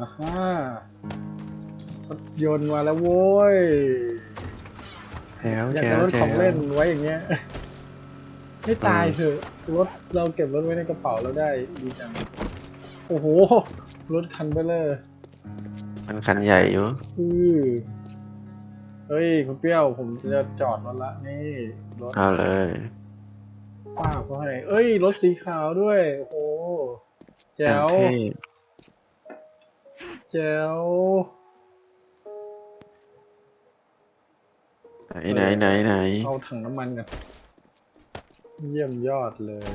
อ่าฮะรถยนต์มาแล้วโว้ย แถวอยากแถได้วรถแถของว เล่นไว้อย่างเงี้ย ไม่ตายเถอะรถเราเก็บรถไว้ในกระเป๋าเราได้ดีจัง โอ้โห รถคันเบลเลอร์มันคันใหญ่อยู่ อือเฮ้ยคุณเปรี้ยว ผมจะจอดรถละนี่ รถเอาเลย ป้าเขาให้เอ้ย รถสีขาวด้วย โอ้โหแจ๋วเท่ แจ๋วไหนไหนไหนไหนเอาถังน้ำมันกันเยี่ยมยอดเลย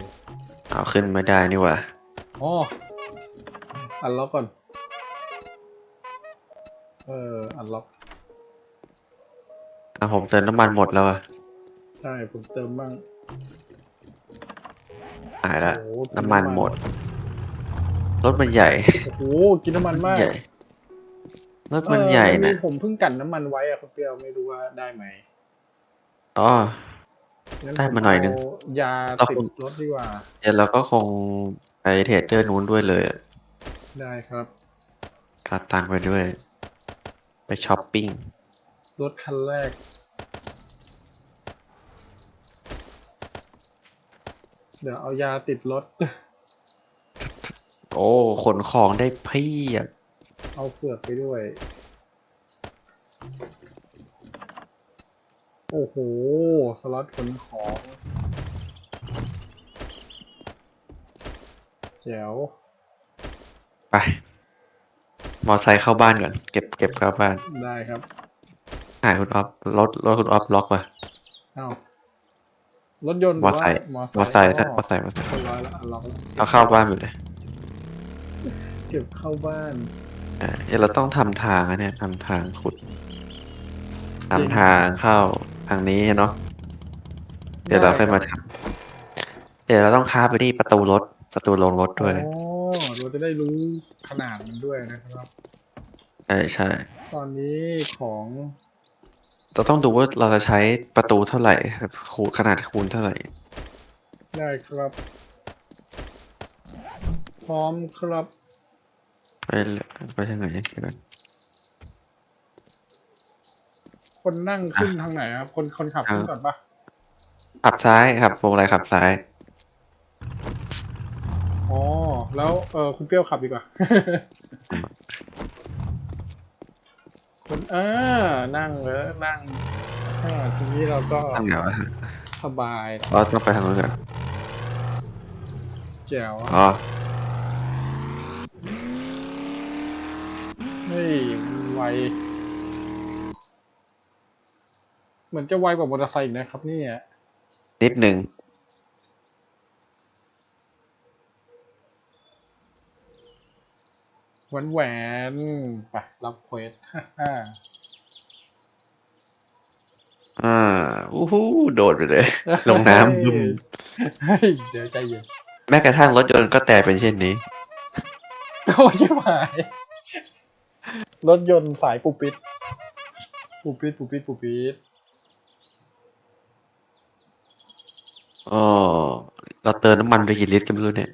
เอาขึ้นไม่ได้นี่หว่าอ๋ออันล็อกก่อน เออ อันล็อกอะผมเติมน้ำมันหมดแล้วอะใช่ผมเติมบ้างหายละ โอ้โหน้ำมันหมด รถมันใหญ่โอ้โหกินน้ำมันมากใหญ่รถมันใหญ่เออนะผมเพิ่งกันน้ำมันไว้อะคุณเปรี้ยวไม่รู้ว่าได้ไหมอ๋องั้นได้มาหน่อยหนึ่งผเายาเราติคดงรถดีกว่าเดี๋ยวเราก็คงไปเทรดเดอร์นู้นด้วยเลยอะได้ครับรับตังค์ไปด้วย ไปช้อปปิ้ง รถคันแรก เดี๋ยวเอายาติดรถ โอ้ขนของได้เพียบเอาเปลือกไปด้วย โอ้โห สล็อตขนของแจ๋วไป มอไซค์เข้าบ้านก่อน เก็บเก็บเข้าบ้านได้ครับหายคุณออฟรถรถคุณออฟล็อกว่ะเอ้ารถยนต์หมรือว่าไซค์มอมอไซค์อ๋อมอไซค์มอไซค์เรียบร้อยแล้วอันล็อกแล้วเอาเข้าบ้านไปเลย เก็บเข้าบ้าน อ่าเดี๋ยวเราต้องทำทางนะเนี่ยทำทางขุดทำทางเข้าทางนี้เนาะเดี๋ยวเราค่อยมาทำเดี๋ยวเราต้องค้าไปที่ประตูรถประตูลงรถด้วย อ๋อเราจะได้รู้ขนาดมันด้วยนะครับ ใช่ใช่ตอนนี้ของเราต้องดูว่าเราจะใช้ประตูเท่าไหร่ครับคูณขนาดคูณเท่าไหร่ ได้ครับ พร้อมครับ ไปเลยไปทางไหนเดี๋ยวก่อนคนนั่งขึ้นทางไหนครับ คนคนขับขึ้นก่อนปะขับซ้ายครับวงอะไรขับซ้ายอ๋อแล้วเออคุณเปรี้ยวขับดีกว่า คนเออนั่งแล้วนั่งอ่าทีนี้เราก็ทางไหนวะสบายเราต้องไปทางนู้นก่อนแจ๋วอ๋อ เฮ้ยไว เหมือนจะไวกว่ามอเตอร์ไซค์อีกนะครับเนี่ยนิดหนึ่งหวานแหวนๆไปรับเควสฮ่าอ่าอู้หูโดดไปเลย ลงน้ำบึ้ม เฮ้ยเดี๋ยวใจเย็น แม้กระทั่งรถยนต์ก็แตกเป็นเช่นนี้ โอ้ยหาย รถยนต์สายปูปิดปูปิดปูปิดปูปิดอ๋อเราเติมน้ำมันไปกี่ลิตรกันไม่รู้เนี่ย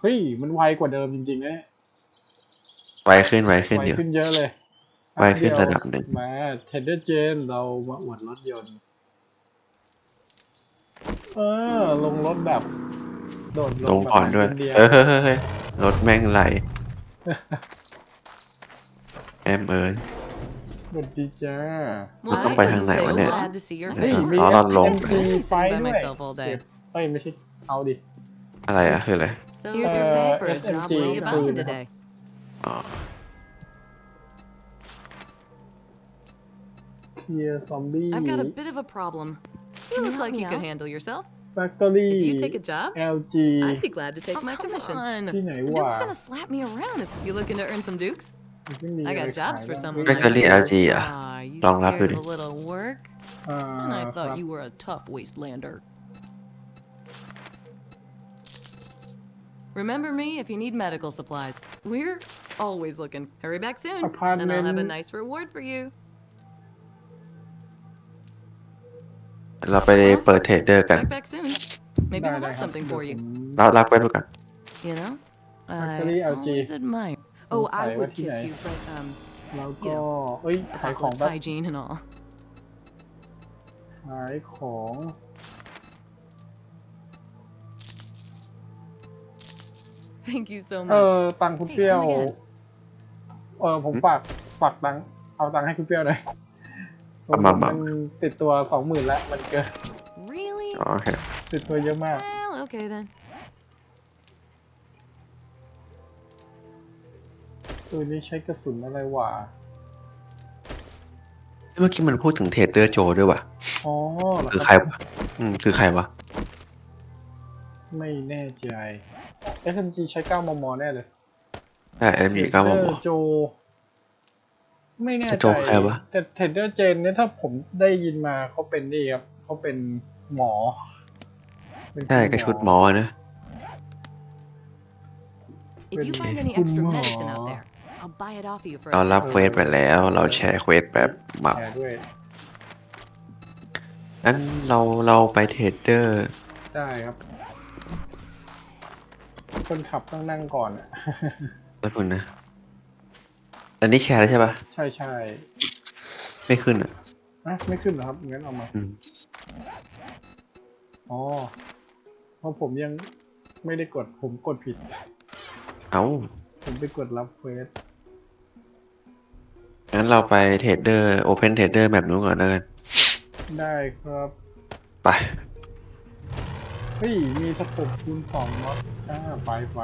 เฮ้ย มันไวกว่าเดิมจริงๆนะไวขึ้นไวขึ้นไวเดี๋ยว ขึ้นเยอะเลยไวขึ้นระดับหนึ่ง มาเทนเดอร์เจนเรามาอวดรถยนต์ เออ ลงรถแบบ โดดลงก่อนด้วยแบบเดียวเออเฮ้ยเฮ้ยเฮ้ยรถแม่งไหลแอ มเอ้ย สวัสดีจ้าเราต้องไปทางไหนวะเนี่ย glad to see your เฮ้ย face. มีอ๋อเราลง MP ไฟ Sitting by ด้วย myself all day. เอ้ยไม่ใช่เอาดิ อะไรอะคืออะไร So here's your pay for a job SMG well done food. today. อ๋อเฮียซอมบี้ I've got a bit of a problem. You look like you could handle yourself. แฟคทอรี่ If you take a job, LG I'd be glad to take my commission. ที่ไหน The วะ Duke's gonna slap me around if you looking to earn some dukes. ที่มี I อะไร got jobs for ขายบ้าง someone แฟค like ทอรี่ you. LG อ่ะ Ah, you ลองรับดู scared ดิ of a little work? อ่า And I ค thought รับ you were a tough wastelander. Remember me if you need medical supplies. We're always looking. Hurry back soon, and I'll have a Apartment. nice reward for you. เราไปเปิดเทรดเดอร์กัน Check back soon. Maybe ได้ we'll ได้ have ครับ something เดี๋ยว for ผ you. ม รับรับไว้ดูกัน You know, I Factory LG. always admire. Oh, Sorry, I what would did kiss I- you, but um, แล้วก็ เอ้ย ขายของ apocalypse แบบ hygiene and all. ขายของ Thank you so เอ much. อ ตังค์คุณเปรี้ยว Hey, come again. เออ ผมฝาก ฝากตังค์เอาตังค์ให้คุณเปรี้ยวหน่อยเอามามานติดตัวสองหมื่นแล้ว มันเกิน Really? อ๋อโอเค ติดตัวเยอะมาก Well, okay then. ตัวนี้ใช้กระสุนอะไรวะเมื่อกี้มันพูดถึงเทเตอร์โจด้วยว่ะ อ๋อเหรอคือคใครรับวะอืมคือใครวะ ไม่แน่ใจ SMG ใช้ 9 มม แน่เลยแต่เอ็มดีเก้ามอเทรดเดอร์โจ ไม่แน่แต่ใจโจใครวะ แต่เทรดเดอร์เจนเนี่ยถ้าผมได้ยินมาเขาเป็นนี่ครับเขาเป็นหมอเป็นใช่ก็ชุดหมอนะ If you find any Good extra mom. medicine out there, I'll buy it off you for เรา a รับ discount. เควสไปแล้ว เราแชร์เควสแบบหมับแชร์ด้วยงั้นเราเราไปเทรดเดอร์ ได้ครับ คนขับต้องนั่งก่อนอะ แล้วคุณนะ อันนี้แชร์แล้วใช่ปะใช่ใช่ไม่ขึ้นอะอะไม่ขึ้นเหรอครับงั้นเอามา อืมอ๋อ เพราะผมยังไม่ได้กดผมกดผิด เอ้าผมไปกดรับเควส งั้นเราไปเทรดเดอร์โอเพนเทรดเดอร์แบบนู้นก่อนแล้วกันได้ครับ ไป เฮ้ย มีสกปคูณสองน็อตอ่าไปไป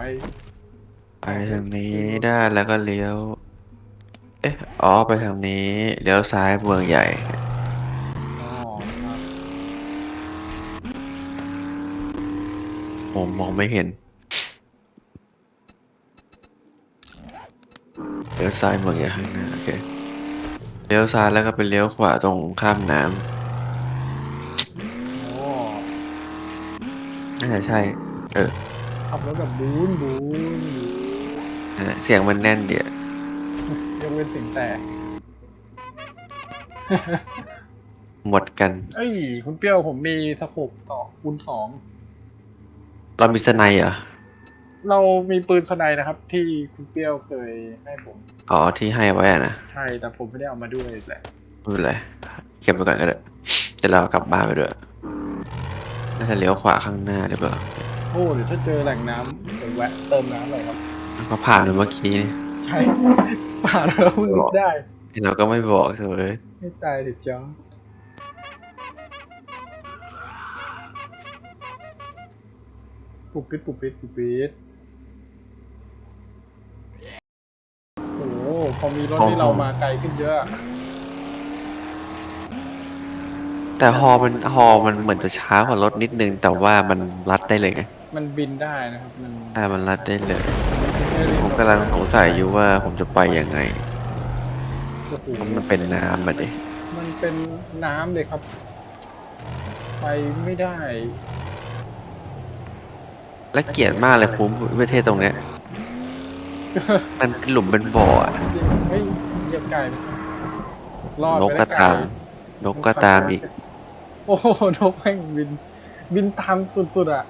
ไปทางนี้ได้แล้วก็เลี้ยว เอ๊ะ อ๋อ ไปทางนี้ เลี้ยวซ้ายเมืองใหญ่ อ๋อครับผมมองไม่เห็น เลี้ยวซ้ายเมืองใหญ่ข้างหน้าโอเค เลี้ยวซ้ายแล้วก็ไปเลี้ยวขวาตรงข้ามน้ำโอ้น่าจะใช่ เออขับรถแบบบูนบูนนั่นแหละเสียงมันแน่นเดียวยกเว้นเสียงแตกหมดกัน เอ้ย คุณเปรี้ยวผมมีสกปต่อคูณสองเรามีสไนด์เหรอ เรามีปืนสไนด์นะครับ ที่คุณเปรี้ยวเคยให้ผมอ๋อที่ให้ไว้อะนะใช่แต่ผมไม่ได้เอามาด้วยแหละไม่เป็นไรเก็บไปก่อนก็ได้เดี๋ยวเรากลับบ้านไปด้วยน่าจะเลี้ยวขวาข้างหน้าหรือเปล่าโอ้เดี๋ยวถ้าเจอแหล่งน้ำเดี๋ยวแวะเติมน้ำหน่อยครับก็ผ่านไปเมื่อกี้นี่ใช่ผ่านแล้วมึงได้ เราก็ไม่บอกเลยไม่ตายเด็ดจ้า ปุบปิดปุบปิดปุบปิดโอ้โหพอมีรถนี่เรามาไกลขึ้นเยอะ แต่ฮอมันฮอมันเหมือนจะช้ากว่ารถนิดนึง แต่ว่ามันรัดได้เลยไงมันบินได้นะครับ มันใช่มันรัดได้เลยไม่ได้ผมกำลังสงสัยอยู่ว่าผมจะไปยังไง โอ้โหเพราะมันเป็นน้ำมาดิมันเป็นน้ำเลยครับ ไปไม่ได้ และเกลียดมากเลยภูมิประเทศตรงเนี้ย มันเป็นหลุมเป็นบ่ออะจริงเฮ้ยเหยียบไก่เลยรอดนกไปก็ได้ไตาม นกก็ตามอีก โอ้โหนกแม่งบิน บินตามสุดๆอะ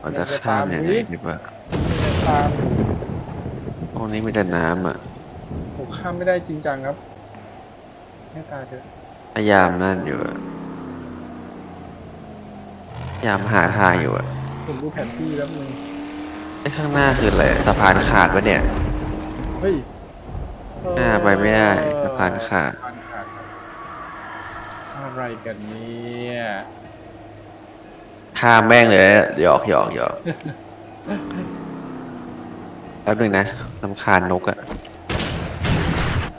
เราจะข้ามยังไงดีวะตามตรงนี้มีแต่น้ำอะ ผมข้ามไม่ได้จริงจังครับให้ตายเถอะพยายามนั่นอยู่อะพ ยายามหาทางอยู่อะผมดูแผนที่แล้วมึงไอ้ข้างหน้าคืออะไรสะพานขาดปะเนี่ย เฮ้ยหน้าไปไม่ได้สะพานขาด สะพานขาดครับอะไรกันเนี่ยข้ามแม่งเลยหยอกหยอกหยอกแป๊บนึงนะลำคาญนกอะ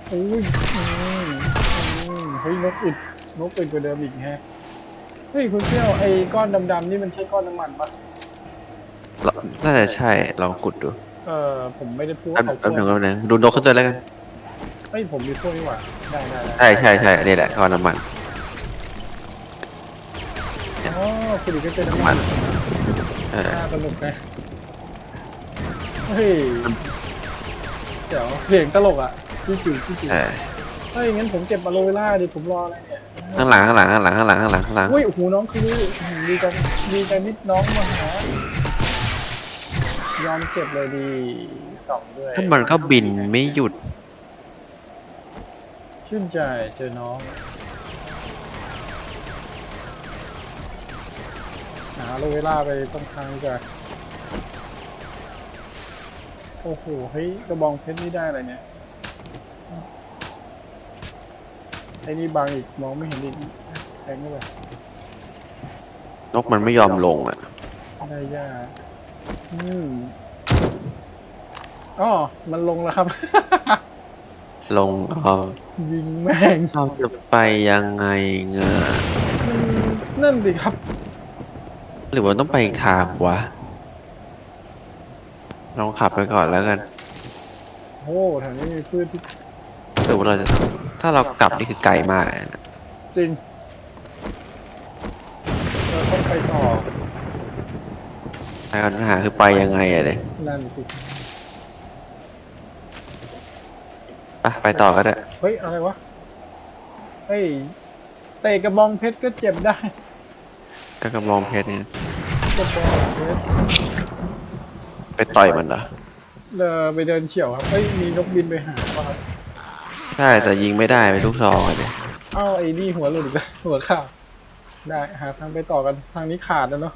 โอ้ยอืมอืมเฮ้ยนกอึดนกอึดกว่าเดิมอีกแฮะเฮ้ยคุณเชี่ยวไอ้ก้อนดำๆนี่มันใช่ก้อนน้ำมันปะเราน่าจะใช่ลองขุดดูเออผมไม่ได้พูดแป๊บว่าแป๊บหนึ่งเขาแป๊บหนึงดูนกขึ้นตัวแล้วกันเฮ้ยผมมีพวกนี่หว่าได้ได้ได้ใช่ใช่ใช่นี่แหละก้อนน้ำมัน อ๋อคุณอีกก็เจอน้ำมัมันนเออ น่าสนุกนะเฮ้ยเดี๋ยวเสียงตลกอะจี้จิ๋วจี้จิ๋วเออเฮ้ยงั้นผมเก็บอะโลเวล่าดิผมรออะไรเนี่ย ข้างหลังข้างหลังข้างหลังข้างหลังข้างหลังข้างหลังอุ้ยโอ้โหน้องคืออื้อหือดีใจดีใจนิดน้องมาหายอมเก็บเลยดีสองด้วยถ้ามันก็บินไม่หยุดชื่นใจเจอน้องหาโลเวล่าไปตรงทางจ้ะโอ้โหเฮ้ยกระบองเพชรนี่ได้อะไรเนี่ย ไอ้นี่บางอีกมองไม่เห็นอีกแทงเข้าไปนกมันไม่ยอมลงอะ ได้ยากอืมอ๋อมันลงแล้วครับ ลงอ๋อยิงแม่งเราจะไปยังไงเงอะมันนั่นดิครับ หรือว่าต้องไปอีกทางวะ ลองขับไปก่อนแล้วกัน โอ้แถวนี้มีพืชที่ หรือว่าเราจะ ถ้าเรากลับนี่คือไกลมากเลยนะจริงเราต้องไปต่อ แต่ปัญหาคือไปยังไงอะเลยนั่นสิไปไปต่อก็ได้ เฮ้ย อะไรวะ เฮ้ย เตะกระบองเพชรก็เจ็บได้ ก็กระบองเพชรเนี่ยกระบองเพชรไปต่อยมันเหรอเดินไปเดินเฉียวครับ เฮ้ย มีนกบินไปหาป่ะครับ ใช่แต่ยิงไม่ได้ไปลูกซองอะเลยเอ้าไอ้นี่หัวหลุดอีกแล้วหัวขาดได้หาทางไปต่อกันทางนี้ขาดแล้วเนาะ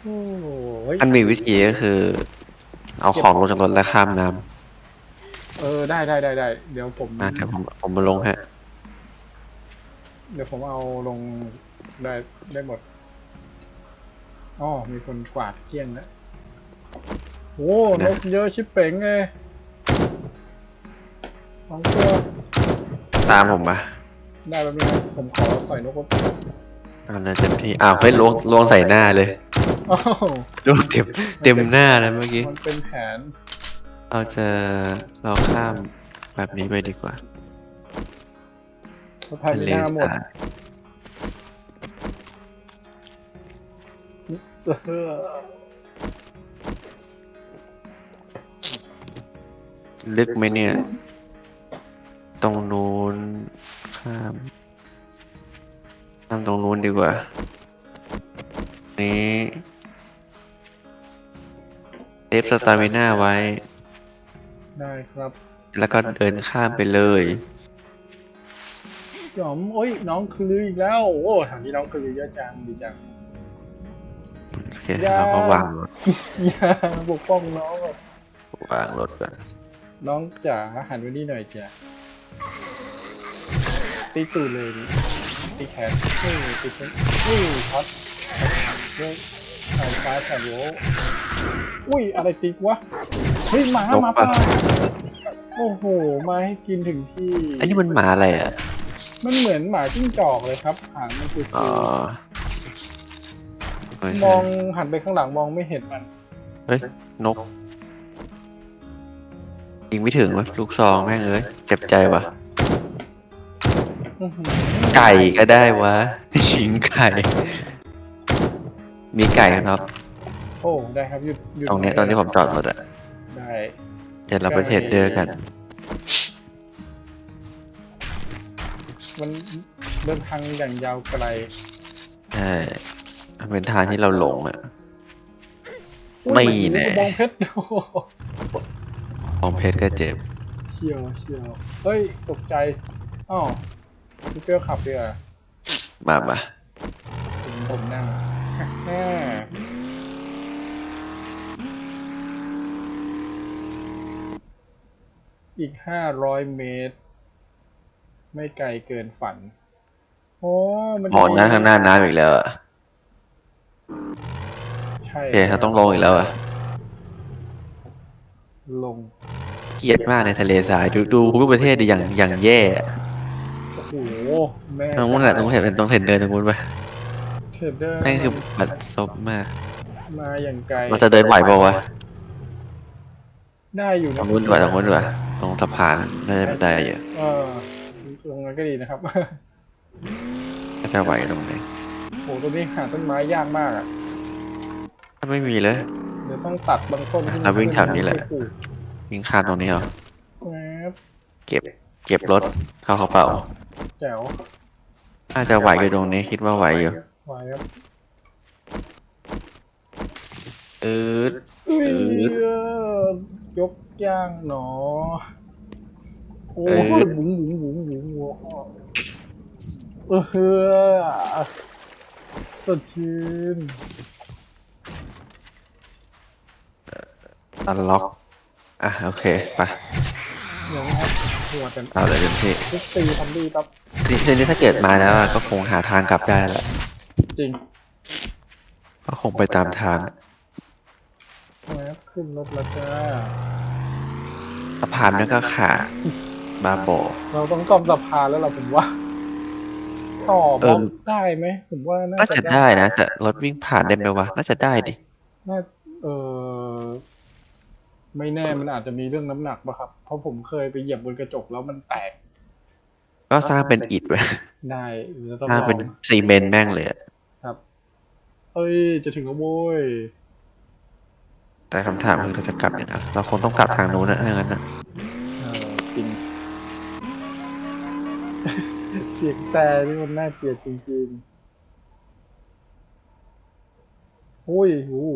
โอ้โหเฮ้ยมันมีวิธีก็คือ เอาของลงจากรถแล้วข้ามน้เออได้ได้ได้ได้เดี๋ยวผมำนะเดี๋ยวผมผมมาลงฮะเดี๋ยวผมเอาลงได้ได้หมดอ๋อมีคนกวาดเกลี้ยงแล้วโอ้นกเยอะชิบเป๋งเลย สองตัวตามผมมาได้แบบนี้ผมขอใส่นกก่อนเอาเลยเต็มที่อ้าวเฮ้ยลวงลวงใส่หน้าเลยอ้าวลวงเต็มเต็มหน้าเลยเมื่อกี้ มันเป็นแผนเราจะเราข้ามแบบนี้ไปดีกว่าสะพายทะไปเลหน้าหมดทรายเออลึกไหมเนี่ย ตรงนู้นข้ามข้ามตรงนู้นดีกว่า นี้เซฟสตามิน่าไว้ ได้ครับแล้วก็เดินข้ามไปเลย หยอมโอ้ยน้องคืออีกแล้ว โอ้ถามที่น้องคือเยอะจังดีจัง โอเคอย่า เราก็วางรถอย่าปกป้องน้องแบบวางรถก่อนน้องจ๋าหันไปนี่หน่อยจ้ะ ตีตูดเลยนี่ตีแขนเฮ้ยตีแขนเฮ้ยช็อตเฮ้ยสายฟ้าสายโวอุ้ยอะไรติ๊กวะเฮ้ยหมาหมาป่าโอ้โหมาให้กินถึงที่ไอ้นี่มันหมาอะไรอะมันเหมือนหมาจิ้งจอกเลยครับหางมันคืออ๋อเออมใช่องหันไปข้างหลังมองไม่เห็นมัน เฮ้ยนก ยิงไม่ถึงวะลูกซองแม่งเอ้ยเจ็บใจวะอื้อหือไก่ก็ได้วะยิงไก่ มีไก่ครับ โอ้ได้ครับหยุดหยุดตรงเนี้ยตอนที่ผมจอดรถอะได้เดี๋ยวเราไปเทรดเดอร์กัน มันเดินทางอย่างยาวไกลใช่มันเป็นทางที่เราหลงอะอุ้ยไม่นแน่กระบองเพชรโอ้โห ของเพชรก็เจ็บ เชียวเชียวเฮ้ย ตกใจอ้าวพี่เปรี้ยวขับเรือมามาผมผมนั่งแม่อีกห้าร้อยเมตร ไม่ไกลเกินฝัน โอ้ มันมองหน้าข้างหน้าน้ำอีกแล้วอะใช่โอเคเขาต้องลงอีกแล้วอะ ลงเกลียดมากในทะเลทรายดูดูภูมิประเทศดีอย่างอย่างแย่อะโอ้โหแม่ตรงนู้นแหละตรงเห็นเป็นตรงเห็นเดินตรงนู้นไปเทรดเดอร์นั่นคือบัดซบมากมาอย่างไกลเราจะเดินไหวเปล่าวะได้อยู่ตนะรงนู้นดีกว่าตรงนู้นดีกว่าตรงสะพานน่าจะได้เยอะเออตรงนั้นก็ดีนะครับก็จะไหวตรงนี้โหตรงนี้หาต้นไม้ยากมากอะถ้าไม่มีเลย เดี๋ยวต้องตัดบางต้นที่มันเราวิ่งแถวนี้แหละไม่ปลูกยิงข้ามตรงนี้เหรอแวบเก็บ เก็บรถเข้ากระเป๋าแจ๋วน่าจะไหวอยู่ตรงนี้คิดว่าไหวอยู่ไหวครับไปอืดอุ้ยอืดยกย่างหนอโอ้เออยบุ๋งบุ๋งบุ๋งบุ๋งวัวเออเฮ้อสดชื่น อันล็อก อะ โอเค ไป เดี๋ยวนะครับหัวกันเอาเลยเต็มที่ทุกตีทำดีครับทีทีนี้ถ้าเกิดมาแล้วอะก็คงหาทางกลับได้แหละ จริงก็คงไปตามทางนะครับขึ้นรถแล้วจ้าสะพานนั่นก็ขาดบาโบเราต้องซ่อมสะพานแล้วล่ะผมว่า ต่อบเอล็ออกได้ไหมผมว่าน่าน่าจะได้นะแต่รถวิ่งผ่านได้ไหมวะ น่าจะได้ดิ น่าเออ ไม่แน่มันอาจจะมีเรื่องน้ำหนักป่ะครับ เพราะผมเคยไปเหยียบบนกระจกแล้วมันแตก ก็สร้างเป็นอิฐไว้ได้หรือต้องสร้างลอเป็นงซีเมนต์แม่งเลยอะครับเอ้ย จะถึงแล้วโว้ย แต่คำถามคือเราจะกลับยังไงเราคงต้องกลับทางนู้นนะถ้างั้นนะเออจริง เสียงแต่นี่มันน่าเกลียดจริงๆ โอ้ยโอ้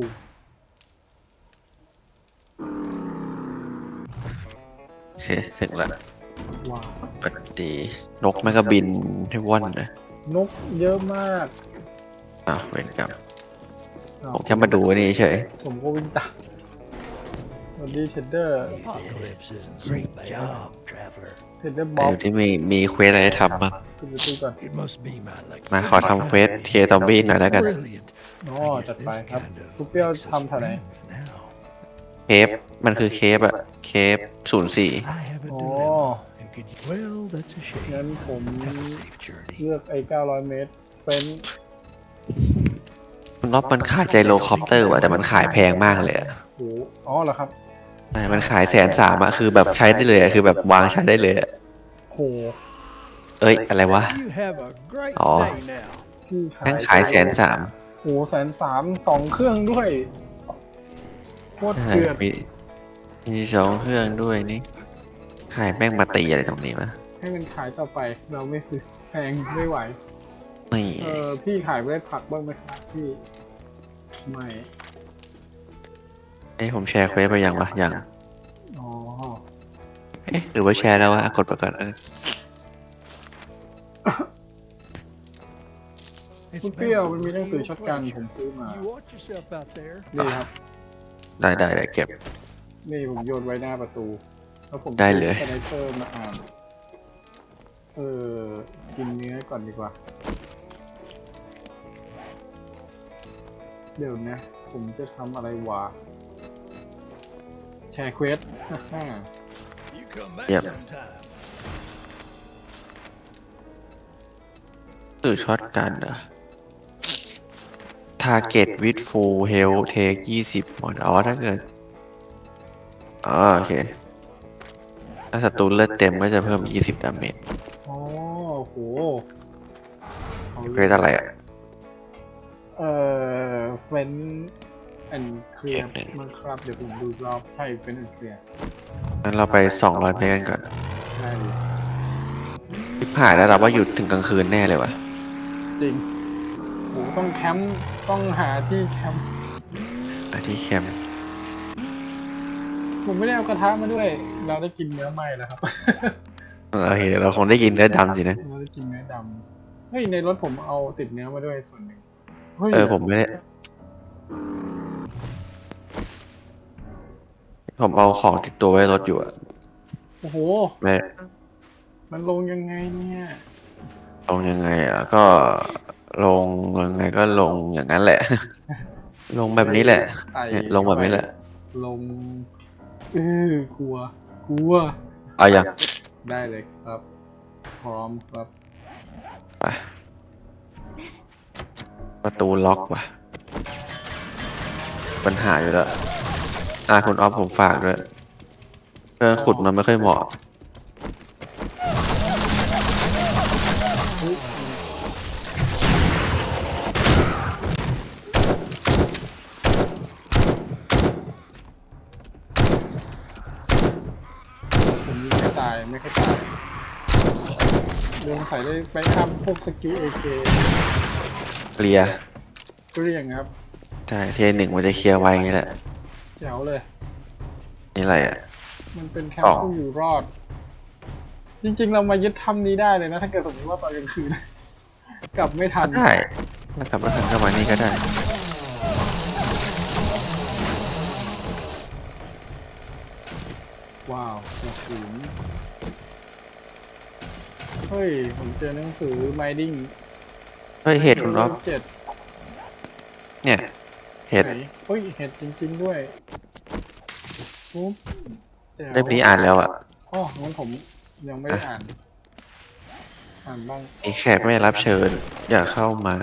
โอเคถึงแล้วว้าว ปกตินกมันก็บินให้ว่อนนะนกเยอะมากอ้าวเวรกรรมอ้าวผมแค่มาดูนี่เฉยผมก็วิ่งตามสวัสดีเทรดเดอร์ Eclipse isn't so Great job, traveler. เทรดเดอร์ๆบ๊แต่อบอยู่ที่มีมีเควสอะไรให้ทำบ้างขึ้นไปดูก่อน It must be my lucky. มาขอทำเควสเคตอมบี้หน่อยแล้วกัน Brilliant. อ๋อ I guess จัดไป this ครับ kind of ทุกเปรี้ยว makes us ทำแถวไหน friends now. เคฟมันคือเคฟอะเคฟศูนย์สี่ I have a Oh. dilemma. And could you... Well, that's a งั้น shame. ผม Have a safe journey. เลือกไอ้ 900 เมตร เป็นคุณน็อปมันขายใจโลคอปเตอร์ว่ะแต่มันขายแพงมากเลยอะโหอ๋อเหรอครับใช่มันขายแสนสามอะคือแบบใช้ได้เลยอะคือแบบวางใช้ได้เลยอะโหเอ้ยอะไรวะ You have a great Oh. day now. พี่ขายแม่งขายแสนสามโหแสนสามสองเครื่องด้วย โคตรใช่เดือดมีมีสองเครื่องด้วยนี่ขายแม่งมาตีอะไรตรงนี้วะให้มันขายต่อไปเราไม่ซื้อแพงไม่ไหวนี่เออพี่ขายไม่ได้ผักบ้างไหมครับพี่ไม่เอ้ยผมแชร์เควสไปยังวะยังอ๋อเอ๊ะหรือว่าแชร์แล้ววะอะกดไปก่อนเออ It's คุณเปรี้ยว been a มันมีหนังสือ real ช็อตกัน pleasure. ผมซื้อมา You watch yourself out there. นี่ครับ ได้ได้ได้เก็บ นี่ผมโยนไว้หน้าประตู แล้วผมได้เลยสไนเปอร์มาอ่าน เออ กินเนื้อก่อนดีกว่า เดี๋ยวนะ ผมจะทำอะไรวะ แชร์เควสฮ่า You come back Yep. sometime. สื่อช็อตกันเหรอ target with full health take ยี่สิบหมดอ๋อ ถ้าเกิดอ๋อโอเค ถ้าศัตรูเลือดเต็มก็จะเพิ่มยี่สิบดาเมจอ๋อโหอาเควสอะไรอะ เออเฟนแอนเคลียร์มันครับ เดี๋ยวผมดูรอบใช่เฟนแอนเคลียร์งั้นเราไปสองร้อยเมตรกันก่อนได้เลยทิพหายแล้วเราว่าหยุดถึงกลางคืนแน่เลยวะจริงโหต้องแคมป์ต้องหาที่แคมป์แต่ที่แคมป์ผมไม่ได้เอากระทะมาด้วย เราได้กินเนื้อไหม้แล้วครับโอเคเราคงได้ยินเลือดดำสินะเราได้กินเนื้อดำเฮ้ยในรถผมเอาติดเนื้อมาด้วยส่วนหนึ่งเฮ้ยเออผมไม่ได้ผมเอาของติดตัวไว้รถอยู่อะโอ้โหไม่มันลงยังไงเนี่ยลงยังไงอะก็ ลงยังไงก็ลงอย่างนั้นแหละ ลงแบบนี้แหละไต่เนี่ยลงแบบนี้แหละ ลงเออกลัว กลัวเอาอย่างได้เลยครับ พร้อมครับไปประตูล็อกว่ะ ปัญหาอยู่แล้วอะคุณออฟผมฝากด้วยเครื่องขุดมันไม่ค่อยเหมาะ ผมยิงไม่ตายไม่ค่อยตายเดินใส่ ได้ไปอัพพวกสกิลเอเคเคลียร์เกลี้ยงครับใช่เทียหนึ่งมันจะเคลียร์ไว้อย่างนี้แหละ แจ๋วเลย นี่อะไรอะ มันเป็นแคมอ๋อ ป์ผู้อยู่รอด จริงๆ เรามายึดถ้ำนี้ได้เลยนะ ถ้าเกิดสมมติว่าตอนกลางคืน กลับไม่ทันได้ถ้ากลับมาทันก็มานี่ก็ได้ว้าวหนังสือ เฮ้ย ผมเจอหนังสือ Mining เฮ้ยเห็ดคุณรอบเจ็ดเนี่ยเห็ดไหนเฮ้ยเห็ดจริง ๆ ด้วยปุ๊บแจ๋วเล่มนี้อ่านแล้วอะอ๋องั้นผมยังไม่ได้อ่าน อ่านบ้างมีแขกไม่รับเชิญ อย่าเข้ามา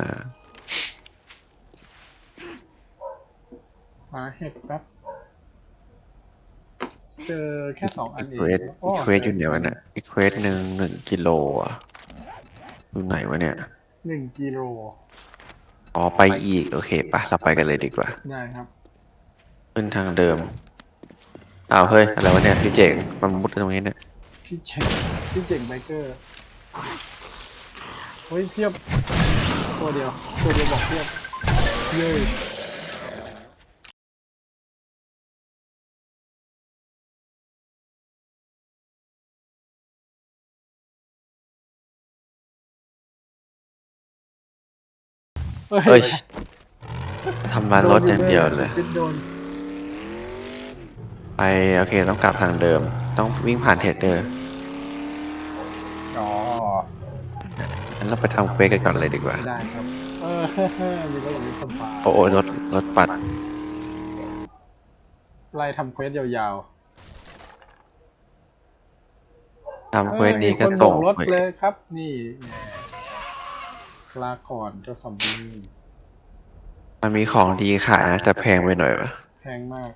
หาเห็ดแป๊บ เจอแค่สองอันอีเอเควสงอีเควสอยู่เดียวกันนะอีเควสหนึ่งหนึ่งกิโลอะอยู่ไหนวะเนี่ย หนึ่งกิโลอ๋อไปอีก โอเคปะเราไปกันเลยดีกว่า ได้ครับขึ้นทางเดิม อ้าวเฮ้ย อะไรวะเนี่ยพี่เจ๋งมันมุดตรงนี้เนี่ยพี่เจ๋งพี่เจ๋งไบเกอร์เฮ้ยเพียบตัวเดียวตัวเดียวบอกเพียบเย้ เฮ้เฮ้ยยทำลายรถอย่างเดียวเลยปิดโดนไปโอเคต้องกลับทางเดิม ต้องวิ่งผ่านเทรดเดอร์อ๋องั้นเราไปทำเควสกันก่อนเลยดีกว่า ได้ครับ เออมีรถมีสปาโอ้โหรถรถปัดไล่ทำเควสยาวทำๆเควสนี้ก็ออมีคนส่งโบรถไปเลยครับ นี่แหม ลาก่อนเจ้าซอมบี้มันมีของดีขายนะแต่แพงไปหน่อยวะ แพงมาก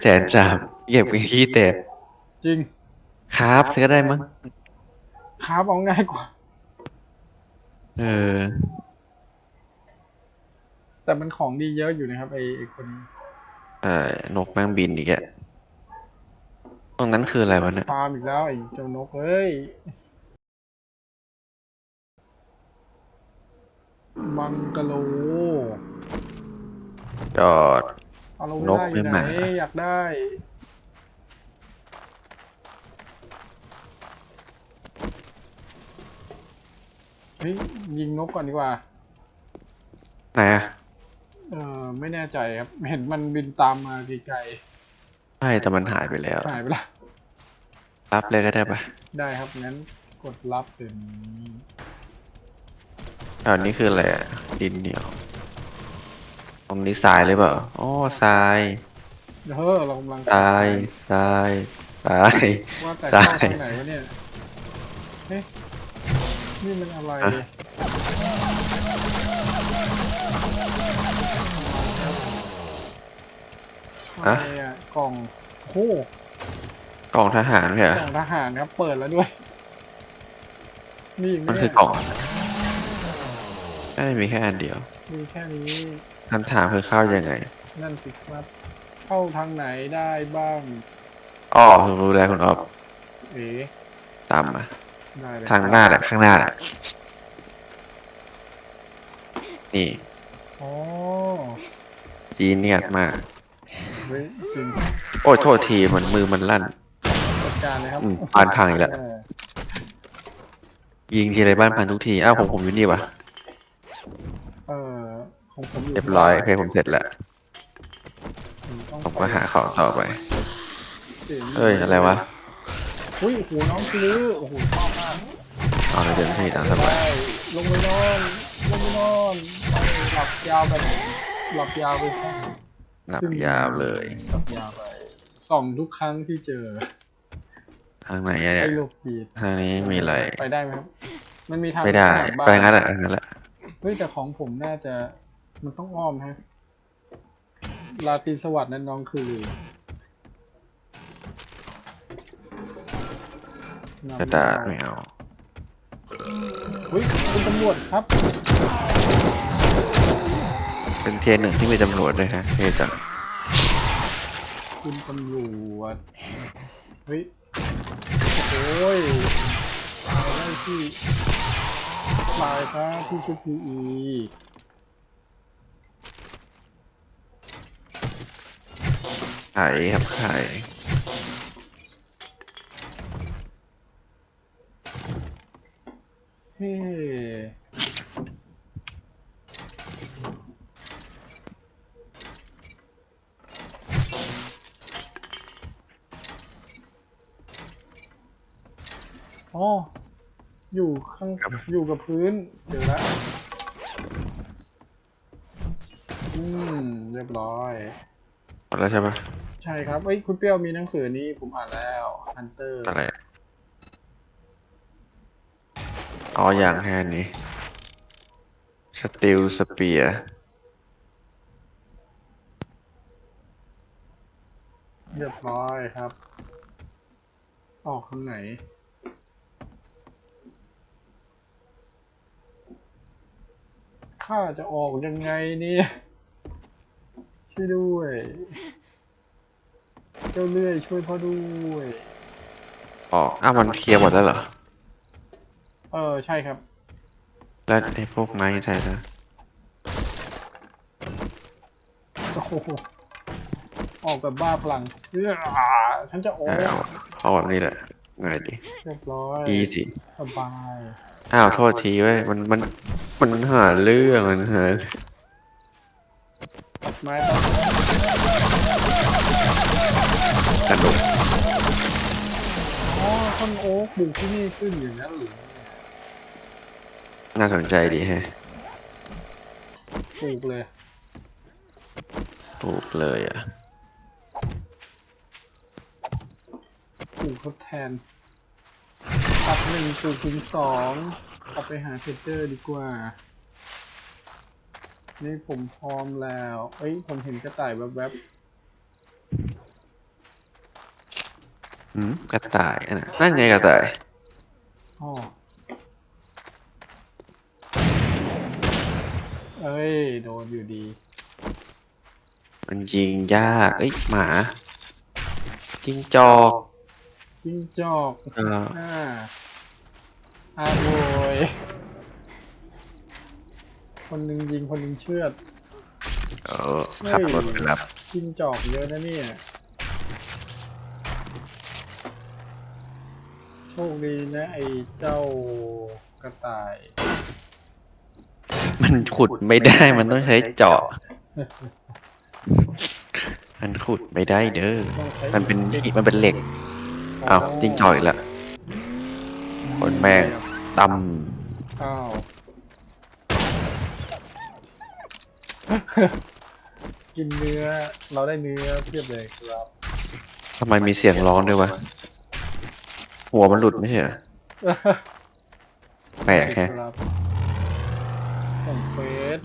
แสนสามเหยียบไปขี้เตะจริงครับซื้อก็ได้มั้งครับเอาง่ายกว่า เออ แต่มันของดีเยอะอยู่นะครับไอไอคนนี้เออนกแมงบินอีกอะตรงนั้นคืออะไรวะเนี่ยฟาร์มอีกแล้วไอเจ้านกเอ้ย บังกะโลจอดอาโลนกเวล่าอยู่ไม่ไหนมา อยากได้เฮ้ยยิงนกก่อนดีกว่า ไหนอะเออไม่แน่ใจครับ เห็นมันบินตามมาไกลใช่แต่มันหายไปแล้ว ๆหายไปละ รับเลยก็ได้ปะได้ครับงั้นกดรับเป็น แถวนี้คืออะไรอะดินเหนียว ตรงนี้ทรายหรือเปล่าอ๋อทรายเฮ้อเรากำลังทรายทรายทราย ว่าแต่ทราเข้ายทางไหนวะเนี่ยเฮ้ยนี่มันอะไรอะอะไรอะกล่องโอ้กล่องทหารเนี่ยกล่องทหารครับ เปิดแล้วด้วย มีอีกไหมมันคืเนี่อยกล่อง น่าจะมีแค่อันเดียวมีแค่นี้คำถามคือเข้ายังไง นั่นสิครับ เข้าทางไหนได้บ้าง อ๋อผมรู้แล้วคุณออฟเอ๋ตามมาได้เลยทางหน้าแหละข้างหน้าแหละนี่ อ๋อจีเนียสมากเฮ้ยจริงโอ้ยโทษทีมันมือมันลั่น จัดการเลยครับอืมบ้านพังอีกแล้วเออยิงทีไรบ้านพังทุกที อ้าวผมผมอยู่นี่วะ เออของผมอยู่เรียบร้อยโอเคผมเสร็จแล้วต้องผมก็หาของต่อไปสีงเอ้ย อะไรวะอุ้ยโอ้โหน้องซื้อโอ้โหชอบมากเอาเลยเดินที่ตามสบายได้ลงไปนอนลงไปนอนไปหลับยาวไปหลับยาวไปแค่หลับยาวเลยหลับยาวไปส่องทุกครั้งที่เจอ ทางไหนอะเนี่ยไอ้โลกีดทางนี้มีอะไร ไปได้ไหมครับมันมีทางไม่ได้ข้างหลังบ้าไปงั้นแหละงั้นแหละ เฮ้ยแต่ของผมน่าจะมันต้องอ้อมฮะลาตรีสวัสดิ์นั้นน้องคือกระดาษไม่เอาเฮ้ยคุณตำรวจครับ เป็นเทียนหนึ่งที่มีตำรวจด้วยฮะเท่จังคุณตำรวจเฮ้ยโอ้ยตายได้ที่ ตายครับพี่ชุดพีอีไข่ครับไข่เฮ้อ๋อ อยู่ข้างอยู่กับพื้น เดี๋ยวละอืมเรียบร้อย หมดแล้วใช่ปะใช่ครับเอ้ยคุณเปรี้ยวมีหนังสือนี้ผมอ่านแล้ว Hunter อะไรอ๋ออย่างแค่นี้สติลสเปียเรียบร้อยครับ ออกทางไหน ข้าจะออกยังไงเนี่ยช่วยด้วยเจ้าเลื่อยช่วยพ่อด้วยออกอ้าวมันเคลียร์หมดแล้วเหรอเออใช่ครับ แล้วไอ้พวกไม้ใช่ไหมโอ้โหออกแบบบ้าพลังเอื้อฉันจะออกเอาเอาแบบนี้แหละ ง่ายดีเรียบร้อยอีสิ สบายอ้าวโทษทีเว้ยมันมันมันหาเรื่องมันหาตัดไม้ตัดกระดูกอ๋อต้นโอ๊กปลูกที่นี่ขึ้นอย่างนั้นหรือน่าสนใจดีแฮะปลูกเลย ปลูกเลยอะ ปลูก ทดแทนตัดหนึ่งปลูกถึงสองเอาไปหาเซตเตอร์ดีกว่า นี่ผมพร้อมแล้ว เอ้ย ผมเห็นกระต่ายแวบอืมกระต่ายอันน่ะนั่นไงกระต่าย ๆอ๋อเอ้ย โดนอยู่ดี มันยิงยาก เอ้ยหมา จิงจอก จิ้งจอกเอออ่าอาโวยคนหนึ่งยิงคนหนึ่งเชือด เออขับรถไปรับจิ้งจอกเยอะนะเนี่ย โชคดีนะไอ้เจ้ากระต่าย มันขุดไม่ได้มันต้องใช้เจาะมันขุดไม่ได้เด้อ ต้องใช้มันเป็นที่มันเป็นเหล็ก อ้าวจิงจอกอีกแล้ว คนแม่งดอ้าวกินเนื้อ เราได้เนื้อเพียบเลยครับำทำไมมีเสียงร้องด้วยวะ หัวมันหลุดไม่ใช่เหรอแปลกแฮะ ครับส่งเฟส